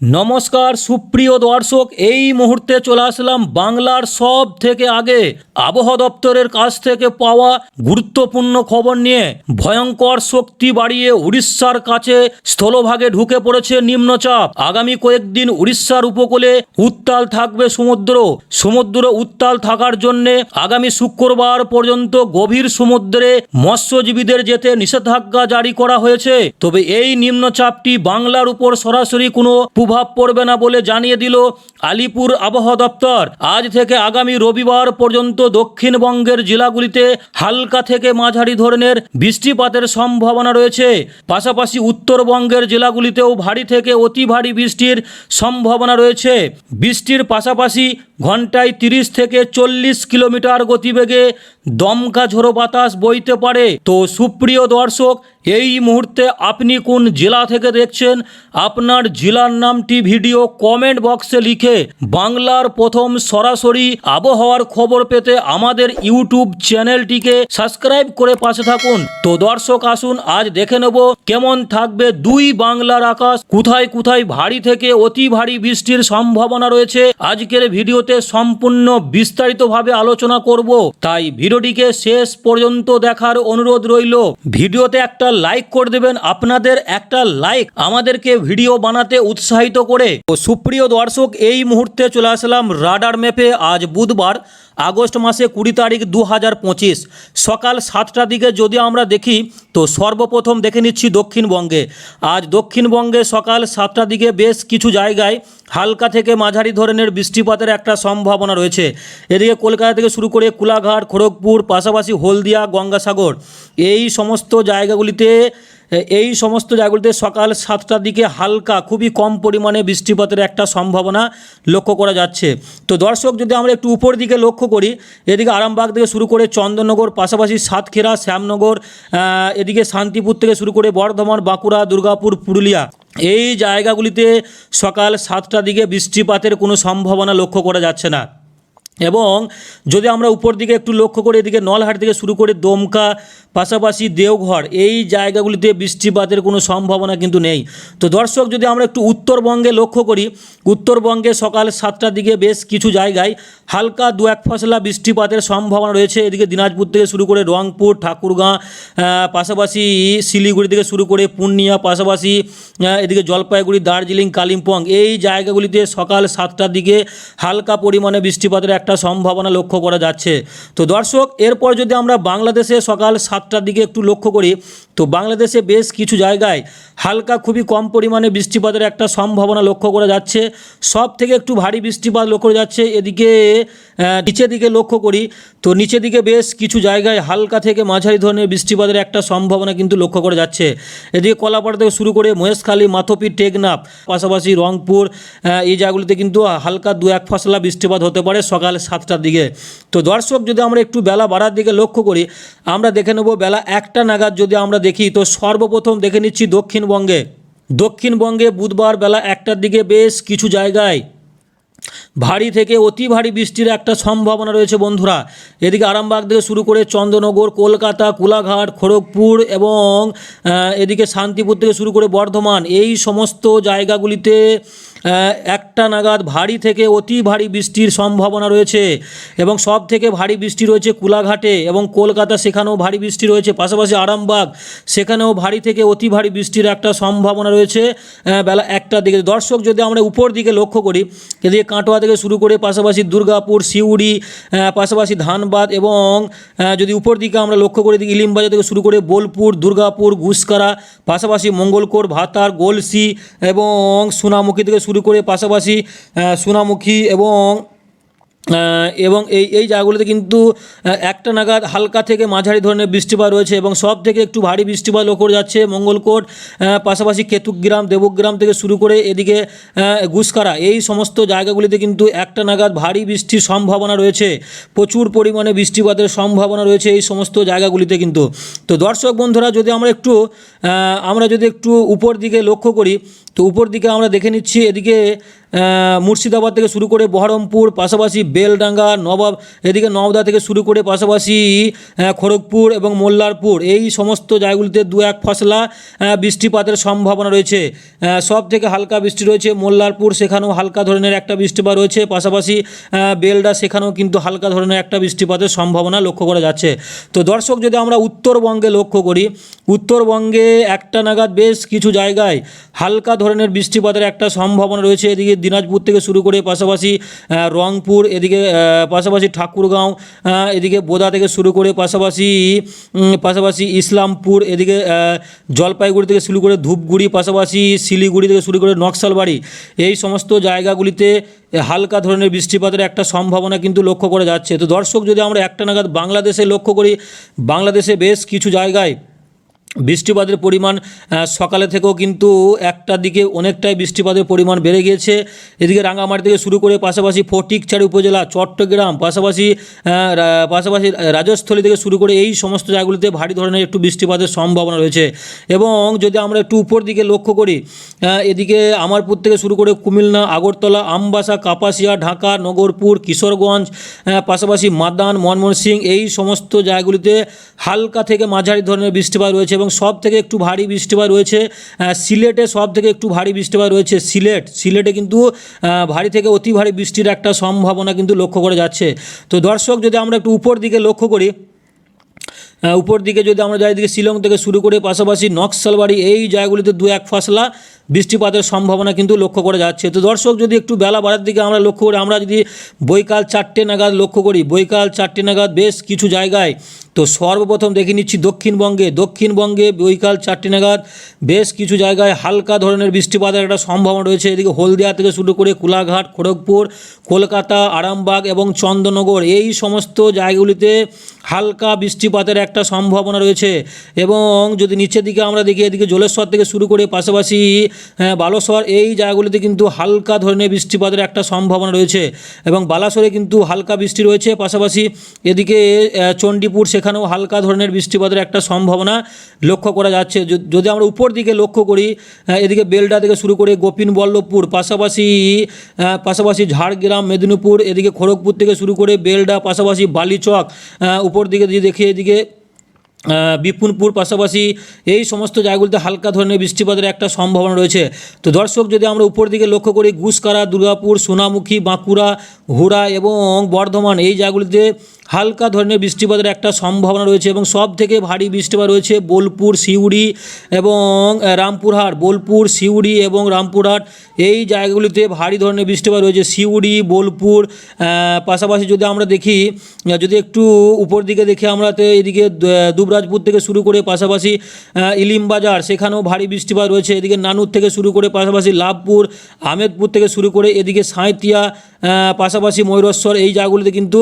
নমস্কার, সুপ্রিয় দর্শক, এই মুহূর্তে চলে আসলাম বাংলার সব থেকে আগে আবহাওয়া দপ্তরের কাছ থেকে পাওয়া গুরুত্বপূর্ণ খবর নিয়ে ভয়ঙ্কর শক্তি বাড়িয়ে উড়িষ্যার কাছে স্থলভাগে ঢুকে পড়েছে নিম্নচাপ। আগামী কয়েকদিন উড়িষ্যার উপকূলে উত্তাল থাকবে সমুদ্র। সমুদ্র উত্তাল থাকার জন্য আগামী শুক্রবার পর্যন্ত গভীর সমুদ্রে মৎস্যজীবীদের যেতে নিষেধাজ্ঞা জারি করা হয়েছে। তবে এই নিম্নচাপটি বাংলার উপর সরাসরি কোনো প্রভাব পড়বে না বলে জানিয়ে দিল আলিপুর আবহাওয়া দপ্তর। আজ থেকে আগামী রবিবার পর্যন্ত দক্ষিণবঙ্গের জেলাগুলিতে হালকা থেকে মাঝারি ধরনের বৃষ্টিপাতের সম্ভাবনা রয়েছে। পাশাপাশি উত্তরবঙ্গের জেলাগুলিতেও ভারী থেকে অতি ভারী বৃষ্টির সম্ভাবনা রয়েছে। বৃষ্টির পাশাপাশি ঘন্টায় তিরিশ থেকে চল্লিশ কিলোমিটার গতিবেগে দমকা ঝোড়ো বাতাস বইতে পারে। তো সুপ্রিয় দর্শক এই মুহূর্তে আপনি কোন জেলা থেকে দেখছেন? আপনার জেলার নামটি ভিডিও কমেন্ট বক্সে লিখে বাংলার প্রথম সরাসরি আবহাওয়ার খবর পেতে আমাদের ইউটিউব চ্যানেলটিকে সাবস্ক্রাইব করে পাশে থাকুন। তো দর্শক আসুন, আজ দেখে নেব কেমন থাকবে দুই বাংলার আকাশ। কোথায় কোথায় ভারী থেকে অতি ভারী বৃষ্টির সম্ভাবনা রয়েছে? আজকের ভিডিওতে সম্পূর্ণ বিস্তারিতভাবে আলোচনা করব। তাই ভিডিওটিকে শেষ পর্যন্ত দেখার অনুরোধ রইল। ভিডিওতে একটা লাইক করে দেবেন, আপনাদের একটা লাইক আমাদেরকে ভিডিও বানাতে উৎসাহিত করে। সুপ্রিয় দর্শক, এই মুহূর্তে চলে আসলাম রাডার ম্যাপে আজ বুধবার আগস্ট মাসে কুড়ি তারিখ দু হাজার পঁচিশ। সকাল সাতটার দিকে যদি আমরা দেখি, তো সর্বপ্রথম দেখে নিচ্ছি দক্ষিণবঙ্গে। আজ দক্ষিণবঙ্গে সকাল সাতটার দিকে বেশ কিছু জায়গায় হালকা থেকে মাঝারি ধরনের বৃষ্টিপাতের একটা সম্ভাবনা রয়েছে। এদিকে কলকাতা থেকে শুরু করে কুলাঘাট, খড়গপুর, পাশাপাশি হলদিয়া, গঙ্গাসাগর, এই সমস্ত জায়গাগুলিতে এই সমস্ত জায়গাগুলিতে সকাল সাতটার দিকে হালকা, খুবই কম পরিমাণে বৃষ্টিপাতের একটা সম্ভাবনা লক্ষ্য করা যাচ্ছে। তো দর্শক, যদি আমরা একটু উপর দিকে লক্ষ্য করি, এদিকে আরামবাগ থেকে শুরু করে চন্দননগর, পাশাপাশি সাতক্ষীরা, শ্যামনগর এদিকে শান্তিপুর থেকে শুরু করে বর্ধমান, বাঁকুড়া, দুর্গাপুর, পুরুলিয়া, এই জায়গাগুলিতে সকাল সাতটার দিকে বৃষ্টিপাতের কোনো সম্ভাবনা লক্ষ্য করা যাচ্ছে না। এবং যদি আমরা উপর দিকে একটু লক্ষ্য করি এদিকে নলহাট থেকে শুরু করে দমকা, পাশাপাশি দেওঘর, এই জায়গাগুলিতে বৃষ্টিপাতের কোনো সম্ভাবনা কিন্তু নেই। তো দর্শক, যদি আমরা একটু উত্তরবঙ্গে লক্ষ্য করি, উত্তরবঙ্গে সকাল সাতটার দিকে বেশ কিছু জায়গায় হালকা দু এক ফসলা বৃষ্টিপাতের সম্ভাবনা রয়েছে। এদিকে দিনাজপুর থেকে শুরু করে রংপুর, ঠাকুরগাঁ পাশাপাশি শিলিগুড়ি থেকে শুরু করে পূর্ণিয়া, পাশাপাশি এদিকে জলপাইগুড়ি, দার্জিলিং, কালিম্পং, এই জায়গাগুলিতে সকাল সাতটার দিকে হালকা পরিমাণে বৃষ্টিপাতের একটা সম্ভাবনা লক্ষ্য করা যাচ্ছে। তো দর্শক, এরপর যদি আমরা বাংলাদেশে সকাল সাতটার দিকে একটু লক্ষ্য করি, তো বাংলাদেশে বেশ কিছু জায়গায় হালকা খুবই কম পরিমাণে বৃষ্টিপাতের একটা সম্ভাবনা লক্ষ্য করা যাচ্ছে। সব থেকে একটু ভারী বৃষ্টিপাত লক্ষ্য করা যাচ্ছে। এদিকে নিচের দিকে লক্ষ্য করি, তো নিচের দিকে বেশ কিছু জায়গায় হালকা থেকে মাঝারি ধরনের বৃষ্টিপাতের একটা সম্ভাবনা কিন্তু লক্ষ্য করা যাচ্ছে। এদিকে কলাপাড়া থেকে শুরু করে মহেশখালী, মাথপি, টেকনাফ, পাশাপাশি রংপুর এই জায়গাগুলিতে কিন্তু হালকা দু এক ফসলা বৃষ্টিপাত হতে পারে সকাল সাতটার দিকে। তো দর্শক, যদি আমরা একটু বেলা বাড়ার দিকে লক্ষ্য করি, আমরা দেখে নেব বেলা একটা নাগাদ যদি আমরা দেখি, তো সর্বপ্রথম দেখে নিচ্ছি দক্ষিণবঙ্গে। দক্ষিণবঙ্গে বুধবার বেলা একটার দিকে বেশ কিছু জায়গায় ভারী থেকে অতি ভারী বৃষ্টির একটা সম্ভাবনা রয়েছে বন্ধুরা। এদিকে আরামবাগ থেকে শুরু করে চন্দ্রনগর, কলকাতা, কোলাঘাট, খড়গপুর এবং এদিকে শান্তিপুর থেকে শুরু করে বর্ধমান, এই সমস্ত জায়গাগুলিতে একটা নাগাদ ভারী থেকে অতি ভারী বৃষ্টির সম্ভাবনা রয়েছে এবং সব থেকে ভারী বৃষ্টি রয়েছে কুলাঘাটে এবং কলকাতা সেখানেও ভারী বৃষ্টি রয়েছে, পাশাপাশি আরামবাগ সেখানেও ভারী থেকে অতি ভারী বৃষ্টির একটা সম্ভাবনা রয়েছে বেলা একটার দিকে। দর্শক, যদি আমরা উপর দিকে লক্ষ্য করি, এদিকে কাটোয়া থেকে শুরু করে পাশাপাশি দুর্গাপুর, সিউড়ি পাশাপাশি ধানবাদ এবং যদি উপর দিকে আমরা লক্ষ্য করি ইলিমবাজার থেকে শুরু করে বোলপুর, দুর্গাপুর, ঘুষকারা, পাশাপাশি মঙ্গলকোট, ভাতার, গোলসি এবং সোনামুখী থেকে শুরু করে পাশাপাশি সোনামুখী এবং এবং এই এই জায়গাগুলোতে কিন্তু একটা নাগাদ হালকা থেকে মাঝারি ধরনের বৃষ্টিপাত রয়েছে এবং সব থেকে একটু ভারী বৃষ্টিপাত লক্ষ্য যাচ্ছে মঙ্গলকোট পাশাপাশি কেতুগ্রাম দেবগ্রাম থেকে শুরু করে এদিকে গুসকারা। এই সমস্ত জায়গাগুলিতে কিন্তু একটা নাগাদ ভারী বৃষ্টির সম্ভাবনা রয়েছে। প্রচুর পরিমাণে বৃষ্টিপাতের সম্ভাবনা রয়েছে এই সমস্ত জায়গাগুলিতে কিন্তু। তো দর্শক বন্ধুরা, যদি আমরা একটু আমরা যদি একটু উপর দিকে লক্ষ্য করি, তো উপর দিকে আমরা দেখে নিচ্ছি এদিকে মুর্শিদাবাদ থেকে শুরু করে বহরমপুর, পাশাপাশি বেলডাঙ্গা, নবাব, এদিকে নওদা থেকে শুরু করে পাশাপাশি খড়গপুর এবং মোল্লারপুর, এই সমস্ত জায়গাগুলিতে দু এক ফসলা বৃষ্টিপাতের সম্ভাবনা রয়েছে। সব থেকে হালকা বৃষ্টি রয়েছে মোল্লারপুর, সেখানেও হালকা ধরনের একটা বৃষ্টিপাত রয়েছে। পাশাপাশি বেলডা, সেখানেও কিন্তু হালকা ধরনের একটা বৃষ্টিপাতের সম্ভাবনা লক্ষ্য করা যাচ্ছে। তো দর্শক, যদি আমরা উত্তরবঙ্গে লক্ষ্য করি, উত্তরবঙ্গে একটা নাগাদ বেশ কিছু জায়গায় হালকা ধরনের বৃষ্টিপাতের একটা সম্ভাবনা রয়েছে। এদিকে দিনাজপুর থেকে শুরু করে পাশাপাশি রংপুর এদিকে পাশাপাশি ঠাকুরগাঁও এদিকে বোদা থেকে শুরু করে পাশাপাশি পাশাপাশি ইসলামপুর, এদিকে জলপাইগুড়ি থেকে শুরু করে ধূপগুড়ি, পাশাপাশি শিলিগুড়ি থেকে শুরু করে নকশালবাড়ি, এই সমস্ত জায়গাগুলিতে হালকা ধরনের বৃষ্টিপাতের একটা সম্ভাবনা কিন্তু লক্ষ্য করা যাচ্ছে। তো দর্শক, যদি আমরা একটা নাগাদ বাংলাদেশে লক্ষ্য করি, বাংলাদেশে বেশ কিছু জায়গায় বৃষ্টিপাতের পরিমাণ সকালে থেকেও কিন্তু একটার দিকে অনেকটাই বৃষ্টিপাতের পরিমাণ বেড়ে গিয়েছে। এদিকে রাঙামাটি থেকে শুরু করে পাশাপাশি ফটিকচারি উপজেলা, চট্টগ্রাম, পাশাপাশি পাশাপাশি রাজস্থলী থেকে শুরু করে এই সমস্ত জায়গাগুলিতে ভারী ধরনের একটু বৃষ্টিপাতের সম্ভাবনা রয়েছে। এবং যদি আমরা একটু উপর দিকে লক্ষ্য করি এদিকে আমারপুর থেকে শুরু করে কুমিল্লা, আগরতলা, আমবাসা, কাপাসিয়া, ঢাকা, নগরপুর, কিশোরগঞ্জ পাশাপাশি মাদান ময়মনসিং এই সমস্ত জায়গাগুলিতে হালকা থেকে মাঝারি ধরনের বৃষ্টিপাত রয়েছে এবং সব থেকে একটু ভারী বৃষ্টিপাত রয়েছে সিলেটে সব থেকে একটু ভারী বৃষ্টিপাত রয়েছে, সিলেট। সিলেটে কিন্তু ভারী থেকে অতি ভারী বৃষ্টির একটা সম্ভাবনা কিন্তু লক্ষ্য করা যাচ্ছে। তো দর্শক, যদি আমরা একটু উপর দিকে লক্ষ্য করি উপর দিকে যদি আমরা যাই দিকে শিলং থেকে শুরু করে পাশাপাশি নকশালবাড়ি, এই জায়গাগুলিতে দু এক ফসলা বৃষ্টিপাতের সম্ভাবনা কিন্তু লক্ষ্য করা যাচ্ছে। তো দর্শক, যদি একটু বেলা বাড়ার দিকে আমরা লক্ষ্য করি, আমরা যদি বৈকাল চারটে নাগাদ লক্ষ্য করি, বৈকাল চারটে নাগাদ বেশ কিছু জায়গায়, তো সর্বপ্রথম দেখে নিচ্ছি দক্ষিণবঙ্গে। দক্ষিণবঙ্গে বৈকাল চারটে নাগাদ বেশ কিছু জায়গায় হালকা ধরনের বৃষ্টিপাতের একটা সম্ভাবনা রয়েছে। এদিকে হলদিয়া থেকে শুরু করে কোলাঘাট, খড়গপুর, কলকাতা, আরামবাগ এবং চন্দননগর এই সমস্ত জায়গাগুলিতে হালকা বৃষ্টিপাতের একটা সম্ভাবনা রয়েছে। এবং যদি নিচের দিকে আমরা দেখি, এদিকে জলেশ্বর থেকে শুরু করে পাশাপাশি বালাসর এই জায়গাগুলিতে কিন্তু হালকা ধরনের বৃষ্টিপাতের একটা সম্ভাবনা রয়েছে এবং বালাসরে কিন্তু হালকা বৃষ্টি রয়েছে। পাশাপাশি এদিকে চণ্ডীপুর সেখানেও হালকা ধরনের বৃষ্টিপাতের একটা সম্ভাবনা লক্ষ্য করা যাচ্ছে। যদি আমরা উপর দিকে লক্ষ্য করি এদিকে বেলডা থেকে শুরু করে গোপিন বল্লভপুর পাশাপাশি পাশাপাশি ঝাড়গ্রাম, মেদিনীপুর, এদিকে খড়গপুর থেকে শুরু করে বেলডা, পাশাপাশি বালিচক উপর দিকে যদি দেখি, এদিকে বিপুনপুর পাশাপাশি এই সমস্ত জায়গাগুলিতে হালকা ধরনের বৃষ্টিপাতের একটা সম্ভাবনা রয়েছে। তো দর্শক, যদি আমরা উপর দিকে লক্ষ্য করি, গুসকারা, দুর্গাপুর, সোনামুখী, বাঁকুড়া, হুড়া এবং বর্ধমান এই জায়গাগুলিতে হালকা ধরনের বৃষ্টিপাতের একটা সম্ভাবনা রয়েছে এবং সব থেকে ভারী বৃষ্টিপাত রয়েছে বোলপুর, সিউড়ি এবং রামপুরহাট। বোলপুর, সিউড়ি এবং রামপুরহাট এই জায়গাগুলিতে ভারী ধরনের বৃষ্টিপাত রয়েছে। সিউড়ি, বোলপুর পাশাপাশি যদি আমরা দেখি যদি একটু উপর দিকে দেখি আমরা তো এদিকে দুবরাজপুর থেকে শুরু করে পাশাপাশি ইলিমবাজার, সেখানেও ভারী বৃষ্টিপাত রয়েছে। এদিকে নানুর থেকে শুরু করে পাশাপাশি লাভপুর, আহমেদপুর থেকে শুরু করে এদিকে সাঁইতিয়া পাশাপাশি ময়ূরেশ্বর এই জায়গাগুলিতে কিন্তু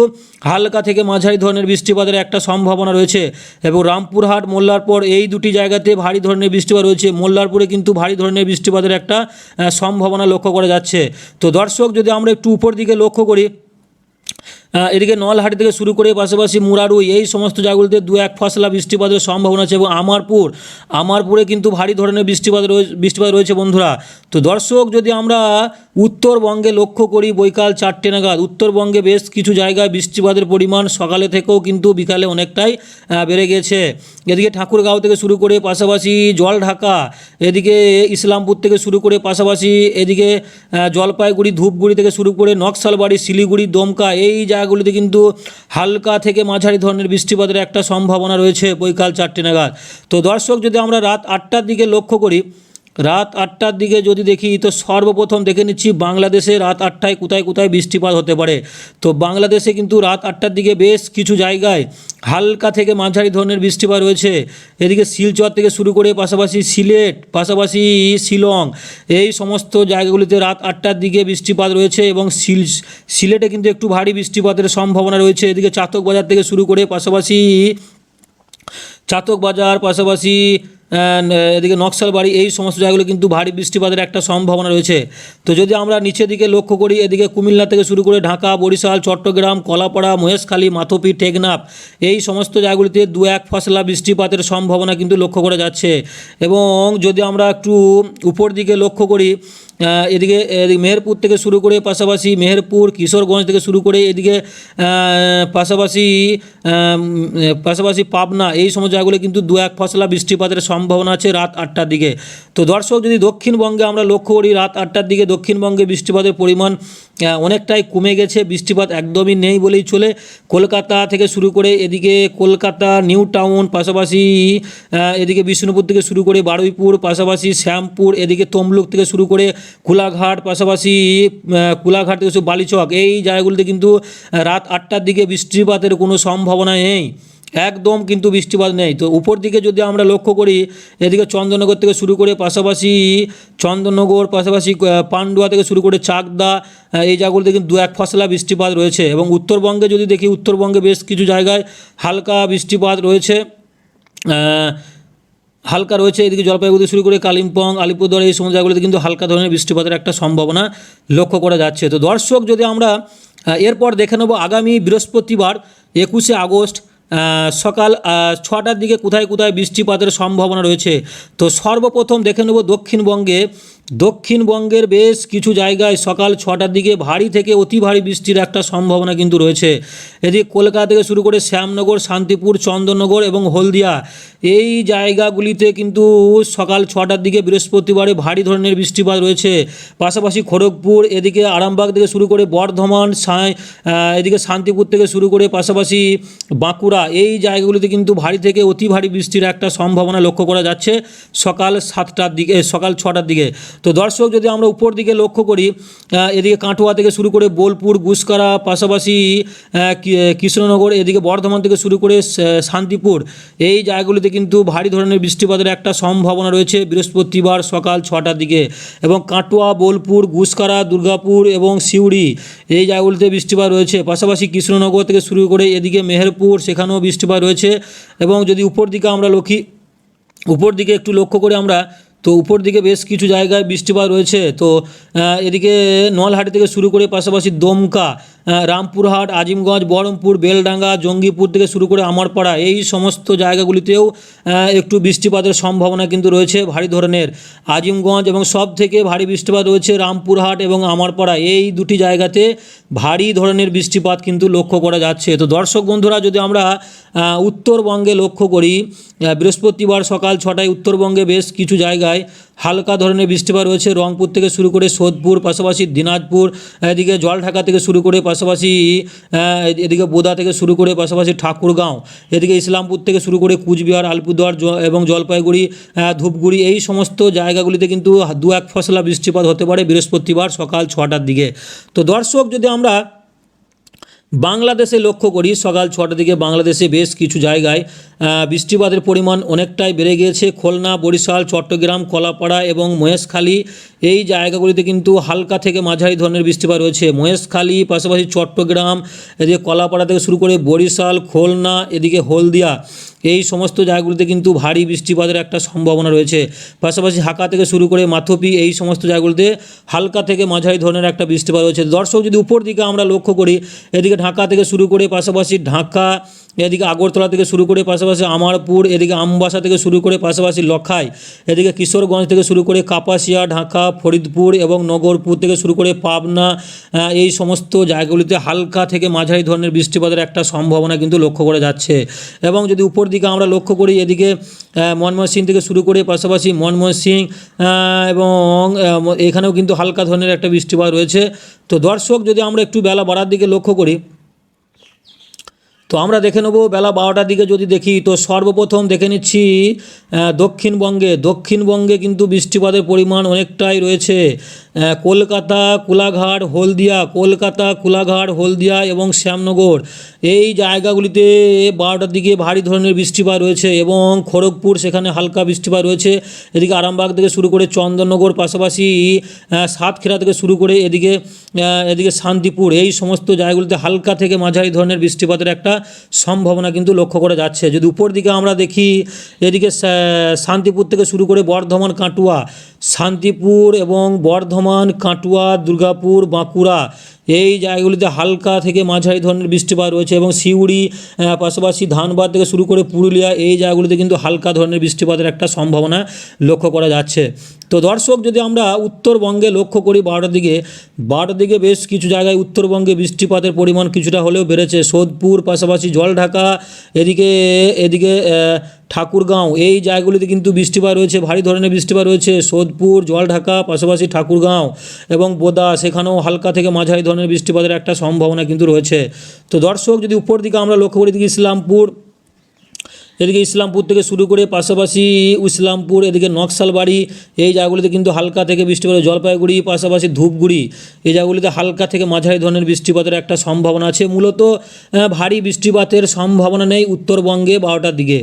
হালকা থেকে মাঝারি ধরনের বৃষ্টিপাতের একটা সম্ভাবনা রয়েছে এবং রামপুরহাট, মোল্লারপুর এই দুটি জায়গাতে ভারী ধরনের বৃষ্টিপাত রয়েছে। মোল্লারপুরে কিন্তু ভারী ধরনের বৃষ্টিপাতের একটা সম্ভাবনা লক্ষ্য করা যাচ্ছে। তো দর্শক, যদি আমরা একটু উপর দিকে লক্ষ্য করি এদিকে নলহাটি থেকে শুরু করে পাশাপাশি মুরারুই এই সমস্ত জায়গাগুলিতে দু এক ফসলা বৃষ্টিপাতের সম্ভাবনা আছে এবং আমারপুর, আমারপুরে কিন্তু ভারী ধরনের বৃষ্টিপাত রয়েছে বৃষ্টিপাত রয়েছে বন্ধুরা। তো দর্শক, যদি আমরা উত্তরবঙ্গে লক্ষ্য করি, বৈকাল চারটে নাগাদ, উত্তরবঙ্গে বেশ কিছু জায়গায় বৃষ্টিপাতের পরিমাণ সকালে থেকেও কিন্তু বিকালে অনেকটাই বেড়ে গেছে। এদিকে ঠাকুরগাঁও থেকে শুরু করে পাশাপাশি জল ঢাকা এদিকে ইসলামপুর থেকে শুরু করে পাশাপাশি এদিকে জলপাইগুড়ি, ধূপগুড়ি থেকে শুরু করে নকশালবাড়ি, শিলিগুড়ি, দমকা এই জায়গাগুলিতে কিন্তু হালকা থেকে মাঝারি ধরনের বৃষ্টিপাতের একটা সম্ভাবনা রয়েছে বৈকাল চারটে নাগাদ। তো দর্শক, যদি আমরা রাত আটটার দিকে লক্ষ্য করি রাত আটটার দিকে যদি দেখি, তো সর্বপ্রথম দেখে নিচ্ছি বাংলাদেশে রাত আটটায় কোথায় কোথায় বৃষ্টিপাত হতে পারে। তো বাংলাদেশে কিন্তু রাত আটটার দিকে বেশ কিছু জায়গায় হালকা থেকে মাঝারি ধরনের বৃষ্টিপাত রয়েছে। এদিকে শিলচর থেকে শুরু করে পাশাপাশি সিলেট, পাশাপাশি শিলং, এই সমস্ত জায়গাগুলিতে রাত আটটার দিকে বৃষ্টিপাত রয়েছে এবং সিল সিলেটে কিন্তু একটু ভারী বৃষ্টিপাতের সম্ভাবনা রয়েছে। এদিকে চাতক বাজার থেকে শুরু করে পাশাপাশি চাতক বাজার, পাশাপাশি আহ, নকশাল বাড়ি এই সমস্ত জায়গাগুলো কিন্তু ভারী বৃষ্টিপাতের একটা সম্ভাবনা রয়েছে। তো যদি আমরা নিচের দিকে লক্ষ্য করি এদিকে কুমিল্লা থেকে শুরু করে ঢাকা বরিশাল চট্টগ্রাম কলাপাড়া মহেশখালী মাথপি টেকনাফ এই সমস্ত জায়গাগুলিতে দু এক ফসলা বৃষ্টিপাতের সম্ভাবনা কিন্তু লক্ষ্য করা যাচ্ছে। এবং যদি আমরা একটু উপর দিকে লক্ষ্য করি এদিকে এদিকে মেহেরপুর থেকে শুরু করে পাশাপাশি মেহেরপুর কিশোরগঞ্জ থেকে শুরু করে এদিকে পাশাপাশি পাশাপাশি পাবনা এই সমস্ত জায়গাগুলো কিন্তু দু এক ফসলা বৃষ্টিপাতের সম্ভাবনা আছে রাত আটটার দিকে। তো দর্শক, যদি দক্ষিণবঙ্গে আমরা লক্ষ্য করি, রাত আটটার দিকে দক্ষিণবঙ্গে বৃষ্টিপাতের পরিমাণ অনেকটাই কমে গেছে। বৃষ্টিপাত একদমই নেই বলেই চলে। কলকাতা থেকে শুরু করে এদিকে কলকাতা, নিউ টাউন, পাশাপাশি এদিকে বিষ্ণুপুর থেকে শুরু করে বারুইপুর, পাশাপাশি শ্যামপুর, এদিকে তমলুক থেকে শুরু করে কুলাঘাট, পাশাপাশি কুলাঘাট থেকে বালিচক। এই জায়গাগুলিতে কিন্তু রাত আটটার দিকে বৃষ্টিপাতের কোনো সম্ভাবনা নেই। একদম কিন্তু বৃষ্টিপাত নেই। তো উপর দিকে যদি আমরা লক্ষ্য করি, এদিকে চন্দননগর থেকে শুরু করে পাশাপাশি চন্দননগর, পাশাপাশি পান্ডুয়া থেকে শুরু করে চাকদা এই জায়গাগুলিতে কিন্তু দু এক ফসলা বৃষ্টিপাত রয়েছে এবং উত্তরবঙ্গে যদি দেখি, উত্তরবঙ্গে বেশ কিছু জায়গায় হালকা বৃষ্টিপাত রয়েছে। হালকা রয়েছে, এদিকে জলপাইগুড়ি শুরু করে কালিম্পং, আলিপুরদুয়ার, এই সমস্ত জায়গাগুলিতে কিন্তু হালকা ধরনের বৃষ্টিপাতের একটা সম্ভাবনা লক্ষ্য করা যাচ্ছে। তো দর্শক, যদি আমরা এরপর দেখে নেব আগামী বৃহস্পতিবার একুশে আগস্ট সকাল ছটার দিকে কোথায় কোথায় বৃষ্টিপাতের সম্ভাবনা রয়েছে? তো সর্বপ্রথম দেখে নেব দক্ষিণবঙ্গে দক্ষিণবঙ্গের বেশ কিছু জায়গায় সকাল ছটার দিকে ভারী থেকে অতি ভারী বৃষ্টির একটা সম্ভাবনা কিন্তু রয়েছে। এদিকে কলকাতা থেকে শুরু করে শ্যামনগর, শান্তিপুর, চন্দননগর এবং হলদিয়া এই জায়গাগুলিতে কিন্তু সকাল ছটার দিকে বৃহস্পতিবারে ভারী ধরনের বৃষ্টিপাত রয়েছে। পাশাপাশি খড়গপুর, এদিকে আরামবাগ থেকে শুরু করে বর্ধমান এদিকে শান্তিপুর থেকে শুরু করে পাশাপাশি বাঁকুড়া এই জায়গাগুলিতে কিন্তু ভারী থেকে অতি ভারী বৃষ্টির একটা সম্ভাবনা লক্ষ্য করা যাচ্ছে সকাল সাতটার দিকে, সকাল ছটার দিকে। তো দর্শক, যদি আমরা উপর দিকে লক্ষ্য করি এদিকে কাটোয়া থেকে শুরু করে বোলপুর, গুসকারা, পাশাপাশি কৃষ্ণনগর, এদিকে বর্ধমান থেকে শুরু করে শান্তিপুর, এই জায়গাগুলিতে কিন্তু ভারী ধরনের বৃষ্টিপাতের একটা সম্ভাবনা রয়েছে বৃহস্পতিবার সকাল ছটার দিকে। এবং কাটোয়া, বোলপুর, গুসকারা, দুর্গাপুর এবং সিউড়ি, এই জায়গাগুলিতে বৃষ্টিপাত রয়েছে। পাশাপাশি কৃষ্ণনগর থেকে শুরু করে এদিকে মেহেরপুর, সেখানেও বৃষ্টিপাত রয়েছে। এবং যদি উপর দিকে আমরা লক্ষ্মী, উপর দিকে একটু লক্ষ্য করে আমরা তো উপর দিকে বেশ কিছু জায়গায় বৃষ্টিপাত রয়েছে। তো এদিকে নলহাটি থেকে শুরু করে পাশাপাশি দমকা রামপুরহাট, আজিমগঞ্জ, বহরমপুর, বেলডাঙ্গা, জঙ্গিপুর থেকে শুরু করে আমারপাড়া, এই সমস্ত জায়গাগুলিতেও একটু বৃষ্টিপাতের সম্ভাবনা কিন্তু রয়েছে ভারী ধরনের। আজিমগঞ্জ এবং সব থেকে ভারী বৃষ্টিপাত রয়েছে রামপুরহাট এবং আমারপাড়া। এই দুটি জায়গাতে ভারী ধরনের বৃষ্টিপাত কিন্তু লক্ষ্য করা যাচ্ছে। তো দর্শক বন্ধুরা, যদি আমরা উত্তরবঙ্গে লক্ষ্য করি বৃহস্পতিবার সকাল ছটায় উত্তরবঙ্গে বেশ কিছু জায়গায় হালকা ধরনের বৃষ্টিপাত রয়েছে রংপুর থেকে শুরু করে সোদপুর, পাশাপাশি দিনাজপুর, এদিকে জলঢাকা থেকে শুরু করে পাশাপাশি এদিকে বোদা থেকে শুরু করে পাশাপাশি ঠাকুরগাঁও, এদিকে ইসলামপুর থেকে শুরু করে কুচবিহার, আলিপুরদুয়ার এবং জলপাইগুড়ি ধূপগুড়ি, এই সমস্ত জায়গাগুলিতে কিন্তু দু এক ফসলা বৃষ্টিপাত হতে পারে বৃহস্পতিবার সকাল ছটার দিকে। তো দর্শক, যদি আমরা বাংলাদেশে লক্ষ্য করি, সকাল ছটার দিকে বাংলাদেশে বেশ কিছু জায়গায় বৃষ্টিপাতের পরিমাণ অনেকটাই বেড়ে গিয়েছে। খুলনা, বরিশাল, চট্টগ্রাম, কলাপাড়া এবং মহেশখালী, এই জায়গাগুলিতে কিন্তু হালকা থেকে মাঝারি ধরনের বৃষ্টিপাত রয়েছে। মহেশখালী, পাশাপাশি চট্টগ্রাম, এদিকে কলাপাড়া থেকে শুরু করে বরিশাল, খুলনা, এদিকে হলদিয়া, এই সমস্ত জায়গাগুলিতে কিন্তু ভারী বৃষ্টিপাতের একটা সম্ভাবনা রয়েছে। পাশাপাশি হাকা থেকে শুরু করে মাথপি, এই সমস্ত জায়গাগুলিতে হালকা থেকে মাঝারি ধরনের একটা বৃষ্টিপাত রয়েছে। দর্শক, যদি উপর দিকে আমরা লক্ষ্য করি, এদিকে ঢাকা থেকে শুরু করে পাশাপাশি ঢাকা এদিকে আগরতলা থেকে শুরু করে পাশাপাশি আমারপুর, এদিকে আমবাসা থেকে শুরু করে পাশাপাশি লখাই, এদিকে কিশোরগঞ্জ থেকে শুরু করে কাপাসিয়া, ঢাকা, ফরিদপুর এবং নগরপুর থেকে শুরু করে পাবনা এই সমস্ত জায়গাগুলিতে হালকা থেকে মাঝারি ধরনের বৃষ্টিপাতের একটা সম্ভাবনা কিন্তু লক্ষ্য করা যাচ্ছে। এবং যদি উপর দিকে আমরা লক্ষ্য করি, এদিকে মনমোহন থেকে শুরু করে পাশাপাশি মনমোহন সিং এবং এখানেও কিন্তু হালকা ধরনের একটা বৃষ্টিপাত রয়েছে। তো দর্শক, যদি আমরা একটু বেলা বাড়ার দিকে লক্ষ্য করি তো আমরা দেখে নেব বেলা বারোটার দিকে যদি দেখি, তো সর্বপ্রথম দেখে নিচ্ছি দক্ষিণবঙ্গে দক্ষিণবঙ্গে কিন্তু বৃষ্টিপাতের পরিমাণ অনেকটাই রয়েছে। কলকাতা, কোলাঘাট, হলদিয়া, কলকাতা, কোলাঘাট, হলদিয়া এবং শ্যামনগর, এই জায়গাগুলিতে বারোটার দিকে ভারী ধরনের বৃষ্টিপাত রয়েছে এবং খড়গপুর সেখানে হালকা বৃষ্টিপাত রয়েছে। এদিকে আরামবাগ থেকে শুরু করে চন্দননগর পাশাপাশি সাতক্ষীরা থেকে শুরু করে এদিকে এদিকে শান্তিপুর, এই সমস্ত জায়গাগুলিতে হালকা থেকে মাঝারি ধরনের বৃষ্টিপাতের একটা সম্ভাবনা কিন্তু লক্ষ্য করা যাচ্ছে। যদি উপর দিকে আমরা দেখি, এদিকে শান্তিপুর থেকে শুরু করে বর্ধমান, কাটুয়া, শান্তিপুর এবং বর্ধমান, কাটুয়া, দুর্গাপুর, বাঁকুড়া এই জায়গাগুলিতে হালকা থেকে মাঝারি ধরনের বৃষ্টিপাত রয়েছে এবং সিউড়ি পাশাপাশি ধানবাদ থেকে শুরু করে পুরুলিয়া, এই জায়গাগুলিতে কিন্তু হালকা ধরনের বৃষ্টিপাতের একটা সম্ভাবনা লক্ষ্য করা যাচ্ছে। তো দর্শক, যদি আমরা উত্তরবঙ্গে লক্ষ্য করি বারোটার দিকে বারোটার দিকে বেশ কিছু জায়গায় উত্তরবঙ্গে বৃষ্টিপাতের পরিমাণ কিছুটা হলেও বেড়েছে। সোদপুর, পাশাপাশি জলঢাকা, এদিকে এদিকে ঠাকুরগাঁও, এই জায়গাগুলিতে কিন্তু বৃষ্টিপাত রয়েছে, ভারী ধরনের বৃষ্টিপাত রয়েছে। সোদপুর, জলঢাকা, পাশাপাশি ঠাকুরগাঁও এবং বোদা, সেখানেও হালকা থেকে মাঝারি ধরনের বৃষ্টিপাতের একটা সম্ভাবনা কিন্তু রয়েছে। তো দর্শক, যদি উপর দিকে আমরা লক্ষ্য করি দিকে ইসলামপুর, এদিকে ইসলামপুর থেকে শুরু করে পাশাপাশি ইসলামপুর, এদিকে নকশালবাড়ি, এই জায়গাগুলিতে কিন্তু হালকা থেকে বৃষ্টিপাত, জলপাইগুড়ি, পাশাপাশি ধূপগুড়ি, এই জায়গাগুলিতে হালকা থেকে মাঝারি ধরনের বৃষ্টিপাতের একটা সম্ভাবনা আছে। মূলত ভারী বৃষ্টিপাতের সম্ভাবনা নেই উত্তরবঙ্গে বারোটার দিকে।